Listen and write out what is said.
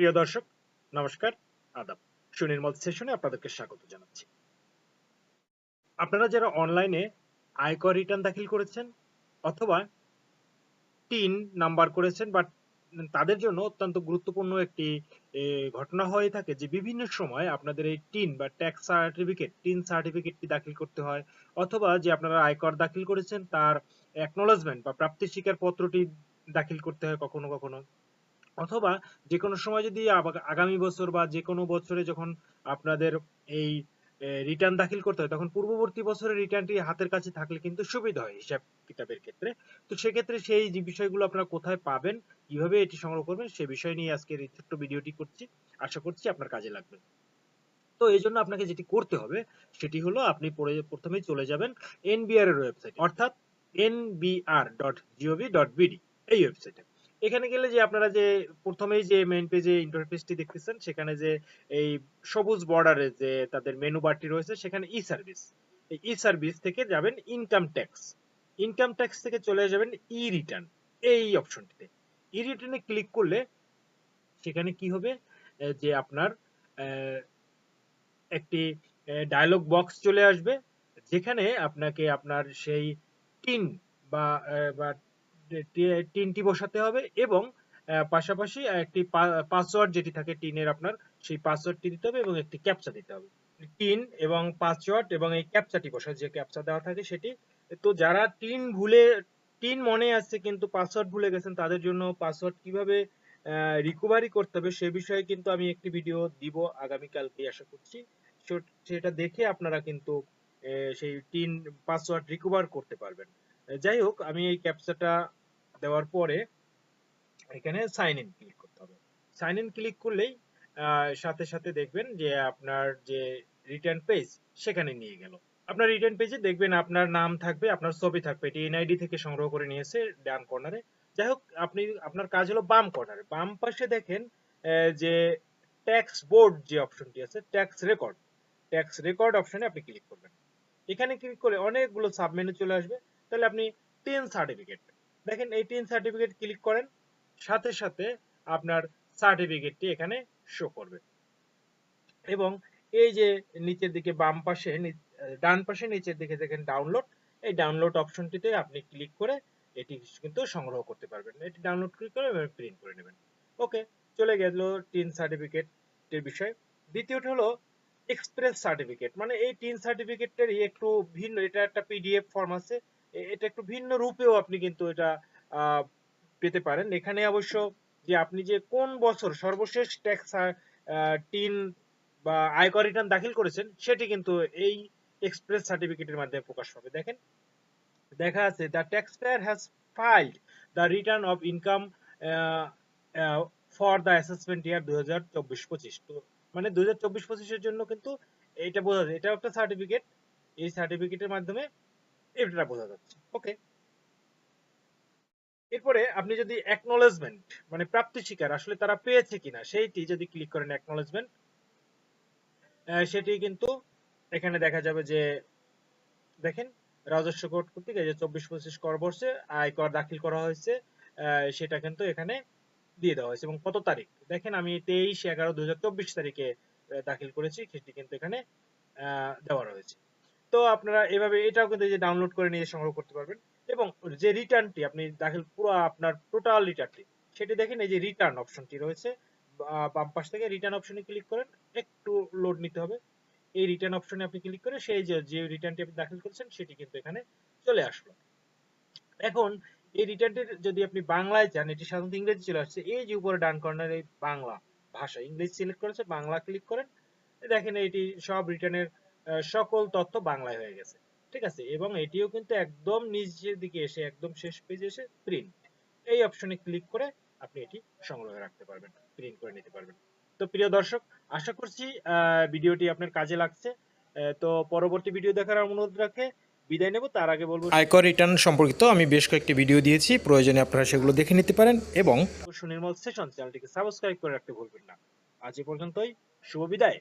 প্রিয় দর্শক, নমস্কার, আদাব। সুনির্মল সেশনে আপনাদেরকে স্বাগত জানাচ্ছি। আপনারা যারা অনলাইনে আয়কর রিটার্ন দাখিল করেছেন অথবা টিন নাম্বার করেছেন বাট তাদের জন্য অত্যন্ত গুরুত্বপূর্ণ একটি ঘটনা হয়ে থাকে যে বিভিন্ন সময় আপনাদের এই টিন বা ট্যাক্স সার্টিফিকেট টিন সার্টিফিকেটটি দাখিল করতে হয় অথবা যে আপনারা আয়কর দাখিল করেছেন তার অ্যাকনোলেজমেন্ট বা প্রাপ্তি স্বীকার পত্রটি দাখিল করতে হয় কখনো কখনো। অথবা যে কোনো সময় যদি আগামী বছর বা যে কোনো বছরে যখন আপনাদের এই রিটার্ন দাখিল করতে হয়, তখন পূর্ববর্তী বছরের রিটার্নটি হাতের কাছে থাকলে কিন্তু সুবিধা হয় হিসাব কিতাবের ক্ষেত্রে। তো সেক্ষেত্রে সেই যে বিষয়গুলো আপনারা কোথায় পাবেন, কীভাবে এটি সংগ্রহ করবেন, সে বিষয় নিয়ে আজকের এই ছোট্ট ভিডিওটি করছি। আশা করছি আপনার কাজে লাগবে। তো এই জন্য আপনাকে যেটি করতে হবে, সেটি হলো আপনি পরে প্রথমেই চলে যাবেন এনবিআর এর ওয়েবসাইট অর্থাৎ nbr.gov.bd এই ওয়েবসাইটে এখানে গেলে যে আপনারা যে প্রথমেই যে মেইন পেজে ইন্টারফেসটি দেখতেছেন, সেখানে যে এই সবুজ বর্ডারে যে তাদের মেনু বারটি রয়েছে, সেখানে ই সার্ভিস এই ই সার্ভিস থেকে যাবেন ইনকাম ট্যাক্স ইনকাম ট্যাক্স থেকে চলে যাবেন ই রিটার্ন এই অপশনটিতে ই রিটার্নে ক্লিক করলে সেখানে কি হবে? যে আপনার একটি ডায়লগ বক্স চলে আসবে, যেখানে আপনাকে আপনার সেই টিন বা টিনটি বসাতে হবে এবং পাশাপাশি একটি পাসওয়ার্ড যেটি থাকে টিনের আপনার, সেই পাসওয়ার্ডটি দিতে হবে এবং একটি ক্যাপচা দিতে হবে। টিন এবং পাসওয়ার্ড এবং এই ক্যাপচাটি বসা যে ক্যাপচা দেওয়া থাকে সেটি। তো যারা টিন ভুলে, টিন মনে আছে কিন্তু পাসওয়ার্ড ভুলে গেছেন, তাদের জন্য পাসওয়ার্ড কীভাবে রিকভারি করতে হবে সে বিষয়ে কিন্তু আমি একটি ভিডিও দিব আগামীকালকে আশা করছি। সেটা দেখে আপনারা কিন্তু সেই টিন পাসওয়ার্ড রিকভার করতে পারবেন। যাই হোক, আমি এই ক্যাপচাটা দেওয়ার পরে এখানে সাইন ইন ক্লিক করতে হবে। সাইন ইন ক্লিক করলেই সাথে সাথে দেখবেন যে আপনার যে রিটার্ন পেজ সেখানে নিয়ে গেল। আপনার রিটার্ন পেজে দেখবেন আপনার নাম থাকবে, আপনার ছবি থাকবে। এটি এনআইডি থেকে সংগ্রহ করে নিয়েছে ডান কর্নারে যাই হোক, আপনি, আপনার কাজ হলো বাম কর্নারে বাম পাশে দেখেন যে ট্যাক্স বোর্ড যে অপশনটি আছে ট্যাক্স রেকর্ড ট্যাক্স রেকর্ড অপশনে আপনি ক্লিক করবেন। এখানে ক্লিক করে অনেকগুলো সাব মেনু চলে আসবে। তাহলে আপনি টেন সার্টিফিকেট দেখেন এই টেন সার্টিফিকেট ক্লিক করেন, সাথে সাথে আপনার সার্টিফিকেটটি এখানে শো করবে। এবং এই যে নিচের দিকে বাম পাশে ডান পাশে নিচের দিকে দেখেন ডাউনলোড এই ডাউনলোড অপশনটিতে আপনি ক্লিক করে এটি কিন্তু সংগ্রহ করতে পারবেন। এটি ডাউনলোড ক্লিক করে প্রিন্ট করে নেবেন। ওকে, চলে গেল টিন সার্টিফিকেটের বিষয়। দ্বিতীয়টি হলো এক্সপ্রেস সার্টিফিকেট মানে এই টিন সার্টিফিকেটেরই একটু ভিন্ন, এটা একটা পিডিএফ ফর্ম আছে। এটা একটু ভিন্ন রূপেও আপনি কিন্তু এটা পেতে পারেন। এখানে অবশ্য যে আপনি যে কোন বছর সর্বশেষ ট্যাক্স টিন বা আয়কর রিটার্ন দাখিল করেছেন, সেটি কিন্তু এই এক্সপ্রেস সার্টিফিকেটের মাধ্যমে প্রকাশ পাবে। দেখেন, দেখা আছে the tax payer has filed the return of income for the assessment year দুই হাজার চব্বিশ পঁচিশ। তো মানে দুই হাজার চব্বিশ পঁচিশের জন্য কিন্তু এটা বোঝা যায় এটা একটা সার্টিফিকেট এই সার্টিফিকেটের মাধ্যমে এটা বোঝা যাচ্ছে। ওকে এরপরে আপনি যদি অ্যাকনোলেজমেন্ট মানে প্রাপ্তি স্বীকার আসলে তারা পেয়েছে কিনা, সেইটি যদি ক্লিক করেন অ্যাকনোলেজমেন্ট সেটি কিন্তু এখানে দেখা যাবে যে, দেখেন, রাজস্ব কোড কর্তৃক এই যে চব্বিশ পঁচিশ কর বর্ষে আয়কর দাখিল করা হয়েছে সেটা কিন্তু এখানে দিয়ে দেওয়া হয়েছে। এবং কত তারিখ? দেখেন, আমি তেইশ এগারো দুই তারিখে দাখিল করেছি, সেটি কিন্তু এখানে দেওয়া রয়েছে। তো আপনারা এভাবে এটাও কিন্তু যে ডাউনলোড করে নিয়ে সংগ্রহ করতে পারবেন। এবং যে রিটার্নটি আপনি দাখিল পুরো আপনার টোটাল রিটার্নটি সেটি দেখেন এই যে রিটার্ন অপশনটি রয়েছে। বাম পাশ থেকে রিটার্ন অপশনে ক্লিক করেন, একটু লোড নিতে হবে। এই রিটার্ন অপশনে আপনি ক্লিক করে সেই যে রিটার্নটি আপনি দাখিল করেছেন, সেটি কিন্তু এখানে চলে আসলো। এখন এই রিটার্নটির যদি আপনি বাংলায় চান এটি সাধারণত ইংরেজি চলে আসছে, এই যে উপরে ডান কর্নারে বাংলা ভাষা, ইংরেজি সিলেক্ট করেছে, বাংলা ক্লিক করেন। দেখেন এটি সব রিটার্নের সকল তথ্য বাংলায় হয়ে গেছে। ঠিক আছে? এবং এটিও কিন্তু একদম নিচের দিকে এসে একদম শেষ পেজে এসে প্রিন্ট এই অপশনে ক্লিক করে আপনি এটি সংগ্রহ রাখতে পারবেন প্রিন্ট করে নিতে পারবেন। তো প্রিয় দর্শক আশা করছি ভিডিওটি আপনার কাজে লাগছে। তো পরবর্তী ভিডিও দেখার অনুরোধ রাখে বিদায় নেব। তার আগে বলব আয়কর রিটার্ন সম্পর্কিত আমি বেশ কয়েকটি ভিডিও দিয়েছি। প্রয়োজনে আপনারা সেগুলো দেখে নিতে পারেন এবং সুনির্মল সেশন চ্যানেলটিকে সাবস্ক্রাইব করে রাখতে ভুলবেন না। আজ এ পর্যন্তই। শুভ বিদায়।